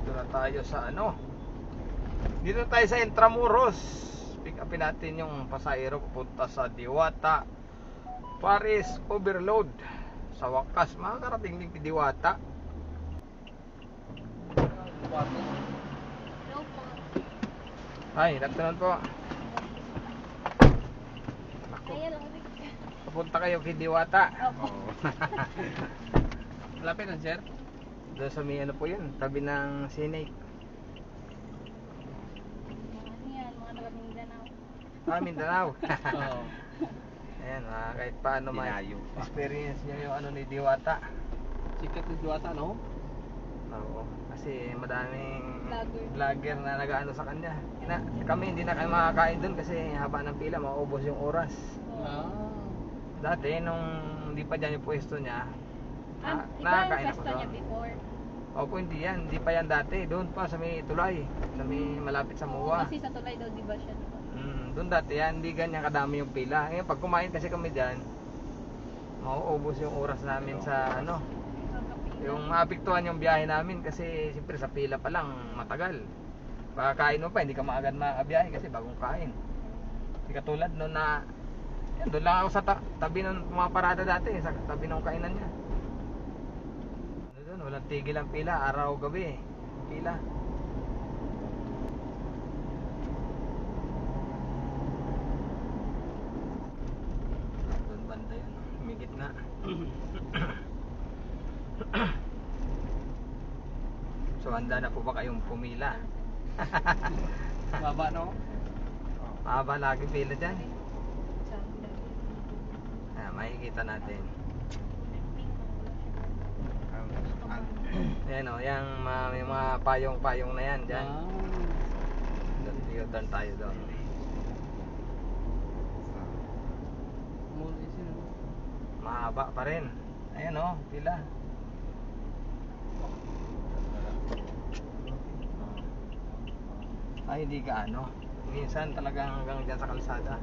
Dito na tayo sa ano. Dito tayo sa Intramuros. Pick upin natin yung pasahero pupunta sa Diwata. Paris Overload. Sa wakas, makakarating din kay Diwata. Ay, afternoon po. Ako, rin. papunta kayo kay Diwata. Opo. Malapit na, sir? Doon sa may ano po yun, tabi ng Snake. Mga ano yan, mga taga Mindanao. Ah, Mindanao. Oo. Ayan, ah, kahit paano may Dinayo pa. experience nyo yung ano ni Diwata. Sikat ng Diwata, no? Oo, kasi madaming Vlogger. vlogger na nag-ano sa kanya. Na, kami hindi na kayo makakain doon kasi haba ng pila, maubos yung oras. Ah. Dati, nung hindi pa dyan yung pwesto niya, Ah, yung nakakain ako doon. niya before. Opo, hindi yan. Hindi pa yan dati. Doon pa sa may tulay. Sa may malapit sa Oo, Muwa. Kasi sa tulay daw, di ba siya? Mm, doon dati yan. Hindi ganyan kadami yung pila. Ngayon, pag kumain kasi kami dyan, mauubos yung oras namin sa ano, yung maapektuhan yung biyahe namin kasi siyempre sa pila pa lang matagal. Pagkakain mo pa, hindi ka maagad makabiyahe kasi bagong kain. Hindi katulad noon na, yan, doon lang ako sa ta- tabi ng mga parada dati, sa tabi ng kainan niya. Doon, walang tigil ang pila, araw gabi, pila. Doon banda yun, may gitna. so handa na po ba kayong pumila? Baba, no? Mahaba lagi pila dyan. Ah, makikita natin. Ayan o, yung mga, may mga payong-payong na yan dyan. Ah. Doon, doon tayo doon. Mahaba pa rin. Ayan o, pila. Ay, hindi ka ano. Minsan talaga hanggang dyan sa kalsada.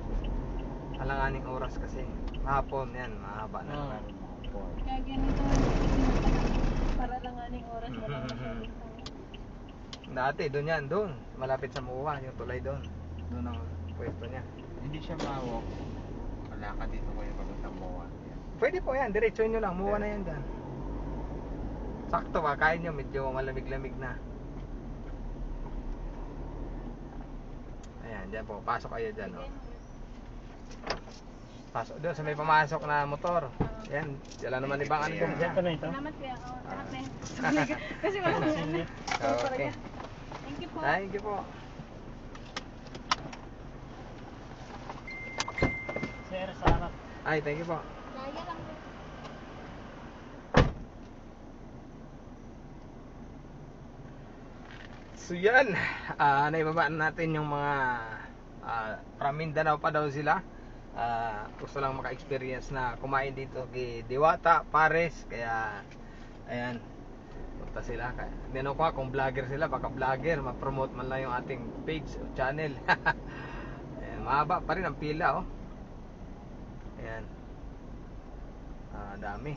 Alanganing oras kasi. Hapon yan, mahaba na Ah. naman. Kaya ganito, para lang aning oras na lang masyadong tao. Dati, doon yan, doon. Malapit sa Muwa, yung tulay doon. Doon ang pwesto niya. Hindi siya mawak. Wala ka dito kayo papunta mo. Pwede po yan, diretsuin nyo lang. Muwa na yan dyan. Sakto ba, kain nyo, medyo malamig-lamig na. Ayan, dyan po. Pasok kayo dyan. Oh. Pasok doon sa may pumasok na motor. Yan, wala naman ibang ano doon dyan. Salamat kuya. Oh, lahat na yun. Kasi wala na. Okay. Thank you po. Thank you po. Sir, salamat. Ay, thank you po. Laya lang. So yan, ah naibabaan natin yung mga ah, from Mindanao pa daw sila. Ah, gusto lang maka-experience na kumain dito kay Diwata, Pares, kaya ayan, punta sila. Tinanong ko kung vlogger sila, baka vlogger, ma-promote man lang yung ating page o channel. ayan, mahaba pa rin ang pila oh. Ayan. Ah, dami.